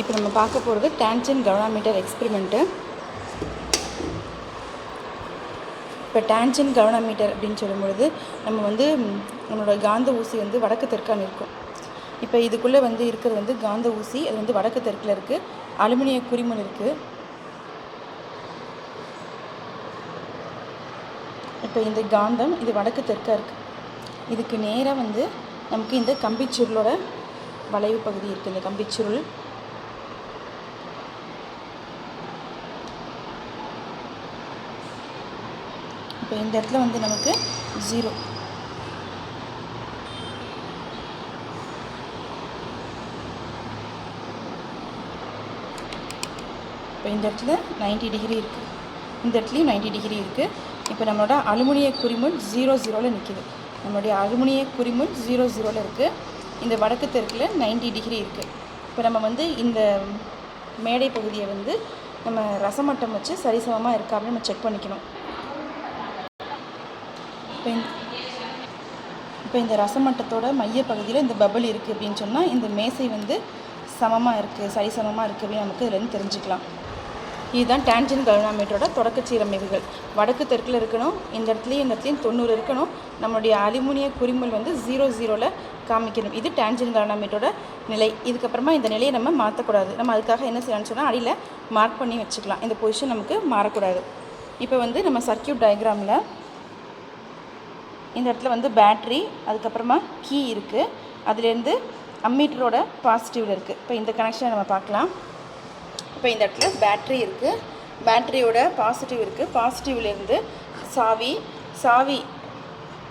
இப்போ நம்ம பார்க்க போகிறது டேன்ஜன் கவனாமீட்டர் எக்ஸ்பெரிமெண்ட்டு இப்போ டேன்ஜன் கவனாமீட்டர் அப்படின்னு சொல்லும்பொழுது நம்ம வந்து நம்மளோட காந்த ஊசி வந்து வடக்கு தெற்கான இருக்கும் இப்போ இதுக்குள்ளே வந்து இருக்கிறது வந்து காந்த ஊசி அது வந்து வடக்கு தெற்கில் இருக்குது அலுமினிய குறிமுள் இருக்குது இப்போ இந்த காந்தம் இது வடக்கு தெற்காக இருக்குது இதுக்கு நேராக வந்து நமக்கு இந்த கம்பிச்சுருளோட வளைவு பகுதி இருக்குது இந்த கம்பிச்சுருள். இப்போ இந்த இடத்துல வந்து நமக்கு ஜீரோ இப்போ இந்த இடத்துல 90 டிகிரி இருக்குது இந்த இடத்துலையும் 90 டிகிரி இருக்குது இப்போ நம்மளோட அலுமினிய குறிமுள் ஜீரோ ஜீரோவில் நிற்கிது நம்மளுடைய அலுமினிய குறிமுள் ஜீரோ ஜீரோவில் இருக்குது இந்த வடக்கு தெற்கில் 90 டிகிரி இருக்குது இப்போ நம்ம வந்து இந்த மேடை பகுதியை வந்து நம்ம ரசமட்டம் வச்சு சரிசமமாக இருக்கா அப்படின்னு நம்ம செக் பண்ணிக்கணும். இப்போ இப்போ இந்த ரசமட்டத்தோட மைய பகுதியில் இந்த பபிள் இருக்குது அப்படின்னு சொன்னால் இந்த மேசை வந்து சமமாக இருக்குது சரிசமமாக இருக்குது அப்படின்னு நமக்கு இதுலேருந்து தெரிஞ்சுக்கலாம். இதுதான் டேன்ஜன் கலனாமீட்டரோட தொடக்க சீரமைவுகள் வடக்கு தெற்கில் இருக்கணும் இந்த இடத்துலையும் இந்த இடத்துலையும் தொண்ணூறு இருக்கணும். நம்மளுடைய அலுமினிய குறிமுள் வந்து ஜீரோ ஜீரோவில் காமிக்கணும். இது டேன்ஜன் கலனாமீட்டரோட நிலை. இதுக்கப்புறமா இந்த நிலையை நம்ம மாற்றக்கூடாது நம்ம அதுக்காக என்ன செய்யலாம்னு சொன்னால் அடியில் மார்க் பண்ணி வச்சுக்கலாம். இந்த பொசிஷன் நமக்கு மாறக்கூடாது. இப்போ வந்து நம்ம சர்க்கியூட் டயக்ராமில் இந்த இடத்துல வந்து பேட்ரி அதுக்கப்புறமா கீ இருக்குது அதுலேருந்து அம்மீட்டரோட பாசிட்டிவில் இருக்குது இப்போ இந்த கனெக்ஷனை நம்ம பார்க்கலாம். இப்போ இந்த இடத்துல பேட்ரி இருக்குது பேட்ரியோட பாசிட்டிவ் இருக்குது பாசிட்டிவ்லேருந்து சாவி சாவி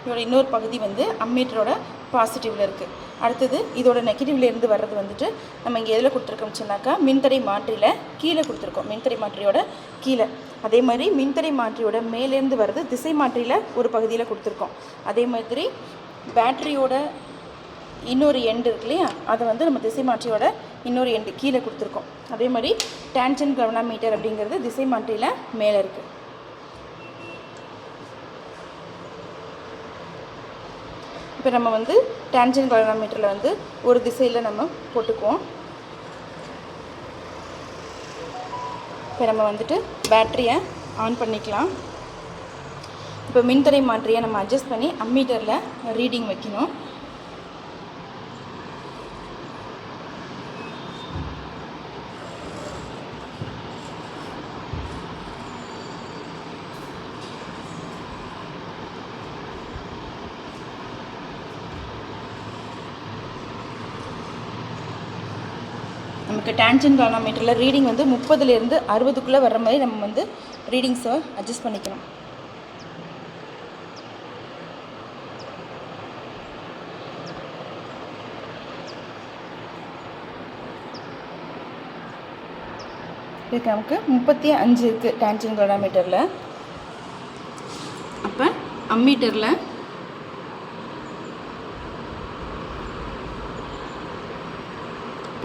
இதோட இன்னொரு பகுதி வந்து அம்மீட்டரோட பாசிட்டிவில் இருக்குது அடுத்தது இதோட நெகட்டிவ்லேருந்து வர்றது வந்துட்டு நம்ம இங்கே எதில் கொடுத்துருக்கோம்னு சொன்னாக்கா மின்தடை மாற்றியில் கீழே கொடுத்துருக்கோம். மின்தடை மாற்றியோட கீழே. அதே மாதிரி மின்தடை மாற்றியோட மேலேருந்து வர்றது திசை மாற்றியில் ஒரு பகுதியில் கொடுத்துருக்கோம். அதே மாதிரி பேட்டரியோட இன்னொரு எண்டு இருக்கு இல்லையா? அதை வந்து நம்ம திசை மாற்றியோட இன்னொரு எண்டு கீழே கொடுத்துருக்கோம். அதே மாதிரி டேன்ஷன் கவனா மீட்டர் அப்படிங்கிறது திசை மாற்றியில் மேலே இருக்குது இப்போ நம்ம வந்து டேன்ஜன் கவனாமீட்டரில் வந்து ஒரு திசையில் நம்ம போட்டுக்குவோம். இப்போ நம்ம வந்துட்டு பேட்டரியை ஆன் பண்ணிக்கலாம். இப்போ மின்தடை மாற்றியை நம்ம அட்ஜஸ்ட் பண்ணி அம்மீட்டரில் ரீடிங் வைக்கணும். நமக்கு டேன்ஜன் கானோமீட்டரில் ரீடிங் வந்து முப்பதுலேருந்து அறுபதுக்குள்ளே வர்ற மாதிரி நம்ம வந்து ரீடிங்ஸை அட்ஜஸ்ட் பண்ணிக்கிறோம் இதுக்கு நமக்கு முப்பத்தி அஞ்சு இருக்குது டேன்ஜன் கானோமீட்டரில் அப்போ அம்மீட்டரில்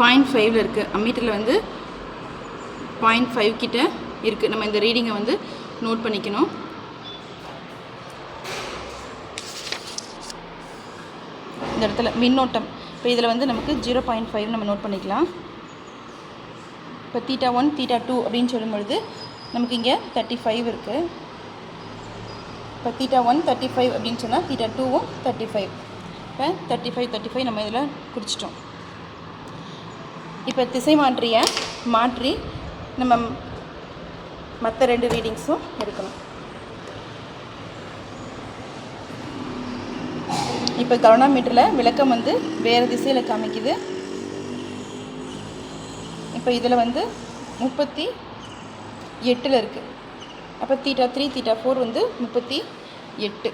பாயிண்ட் ஃபைவ்ல இருக்குது அம்மீட்டரில் வந்து பாயிண்ட் ஃபைவ் கிட்ட இருக்குது நம்ம இந்த ரீடிங்கை வந்து நோட் பண்ணிக்கணும். இந்த இடத்துல மின்னோட்டம். இப்போ இதில் வந்து நமக்கு ஜீரோ பாயிண்ட் ஃபைவ் நம்ம நோட் பண்ணிக்கலாம். இப்போ தீட்டா ஒன் தீட்டா டூ அப்படின்னு சொல்லும் பொழுது நமக்கு இங்கே தேர்ட்டி ஃபைவ் இருக்குது இப்போ தீட்டா ஒன் தேர்ட்டி ஃபைவ் அப்படின்னு சொன்னால் தீட்டா டூவும் தேர்ட்டி ஃபைவ் இப்போ தேர்ட்டி ஃபைவ் தேர்ட்டி ஃபைவ் நம்ம இதில் குறிச்சிட்டோம் இப்போ திசை மாற்றியை மாற்றி நம்ம மற்ற ரெண்டு ரீடிங்ஸும் எடுக்கணும். இப்போ கவனாமீட்டரில் விளக்கம் வந்து வேறு திசையில் காமிக்குது. இப்போ இதில் வந்து முப்பத்தி எட்டில் இருக்குது அப்போ தீட்டா த்ரீ தீட்டா ஃபோர் வந்து முப்பத்தி எட்டு.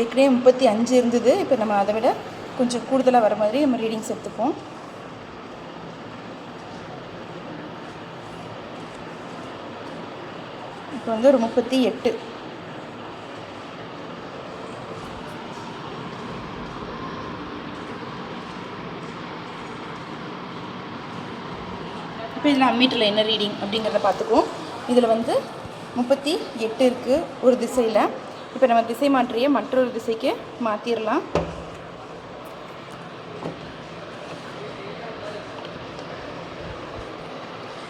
ஏற்கனவே முப்பத்தி அஞ்சு இருந்தது. இப்போ நம்ம அதை விட கொஞ்சம் கூடுதலாக வர மாதிரி நம்ம ரீடிங்ஸ் எடுத்துப்போம். இப்போ வந்து ஒரு முப்பத்தி எட்டு. இப்போ இதில் அம்மீட்டரில் என்ன ரீடிங் அப்படிங்கிறத பார்த்துக்குவோம். இதில் வந்து முப்பத்தி எட்டு இருக்குது ஒரு திசையில். இப்போ நம்ம திசை மாற்றியை மற்றொரு திசைக்கு மாற்றிடலாம்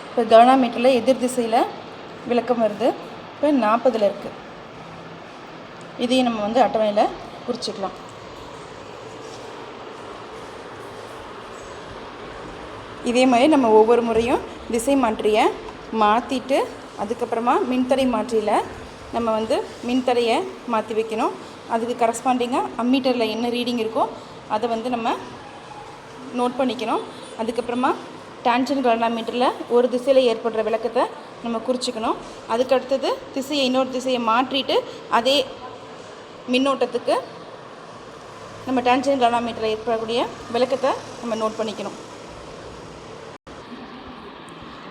இப்போ கவனாமீட்டரில் எதிர் திசையில் விளக்கம் வருது. இப்போ நாற்பதில் இருக்குது இதையும் நம்ம வந்து அட்டவணையில் குறிச்சிக்கலாம். இதே மாதிரி நம்ம ஒவ்வொரு முறையும் திசை மாற்றியை மாற்றிட்டு அதுக்கப்புறமா மின்தடை மாற்றியில் நம்ம வந்து மின்தடையை மாற்றி வைக்கணும். அதுக்கு கரஸ்பாண்டிங்காக அம்மீட்டரில் என்ன ரீடிங் இருக்கோ அதை வந்து நம்ம நோட் பண்ணிக்கணும். அதுக்கப்புறமா டான்ஜன் கலனாமீட்டரில் ஒரு திசையில் ஏற்படுற விளக்கத்தை நம்ம குறிச்சிக்கணும். அதுக்கு அடுத்தது திசையை இன்னொரு திசையை மாற்றிட்டு அதே மின்னோட்டத்துக்கு நம்ம டான்ஜன் கலனாமீட்டரில் ஏற்படக்கூடிய விளக்கத்தை நம்ம நோட் பண்ணிக்கணும்.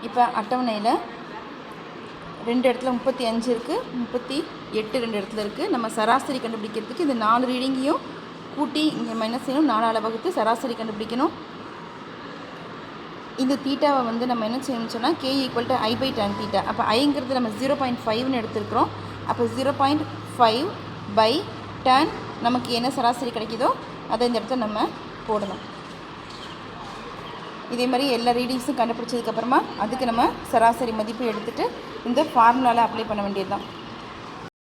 இப்போ அட்டவணையில் ரெண்டு இடத்துல முப்பத்தி அஞ்சு இருக்குது முப்பத்தி எட்டு ரெண்டு இடத்துல இருக்குது நம்ம சராசரி கண்டுபிடிக்கிறதுக்கு இந்த நாலு ரீடிங்கையும் கூட்டி இங்கே மைனஸ் செய்யணும். நாலால் வகுத்து சராசரி கண்டுபிடிக்கணும். இந்த தீட்டாவை வந்து நம்ம என்ன செய்யணும்னு சொன்னால் K equal to I by ten theta அப்போ ஐங்கிறது நம்ம ஜீரோ பாயிண்ட் ஃபைவ்னு எடுத்துருக்குறோம். அப்போ zero point five by ten நமக்கு என்ன சராசரி கிடைக்குதோ அதை இந்த இடத்துல நம்ம போடணும். இதே மாதிரி எல்லா ரீடிங்ஸும் கண்டுபிடிச்சதுக்கப்புறமா அதுக்கு நம்ம சராசரி மதிப்பு எடுத்துகிட்டு இந்த ஃபார்முலாவில் அப்ளை பண்ண வேண்டியது தான்